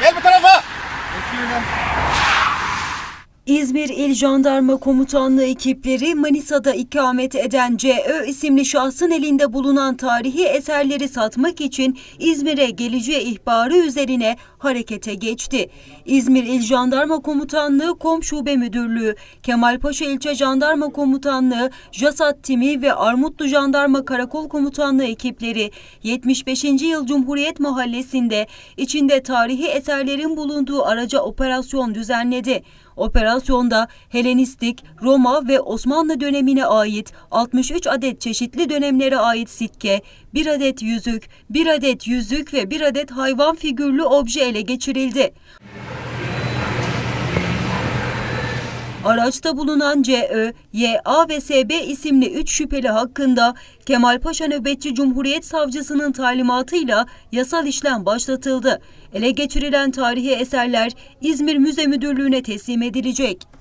Gel bu tarafa. İzmir İl Jandarma Komutanlığı ekipleri Manisa'da ikamet eden CÖ isimli şahsın elinde bulunan tarihi eserleri satmak için İzmir'e geleceği ihbarı üzerine harekete geçti. İzmir İl Jandarma Komutanlığı Kom Şube Müdürlüğü, Kemalpaşa İlçe Jandarma Komutanlığı, JASAT Timi ve Armutlu Jandarma Karakol Komutanlığı ekipleri 75. Yıl Cumhuriyet Mahallesi'nde içinde tarihi eserlerin bulunduğu araca operasyon düzenledi. Operasyonda Helenistik, Roma ve Osmanlı dönemine ait 63 adet çeşitli dönemlere ait sikke, 1 adet yüzük, 1 adet yüzük ve 1 adet hayvan figürlü obje ele geçirildi. Araçta bulunan CÖ, YA ve SB isimli 3 şüpheli hakkında Kemalpaşa Nöbetçi Cumhuriyet Savcısının talimatıyla yasal işlem başlatıldı. Ele geçirilen tarihi eserler İzmir Müze Müdürlüğü'ne teslim edilecek.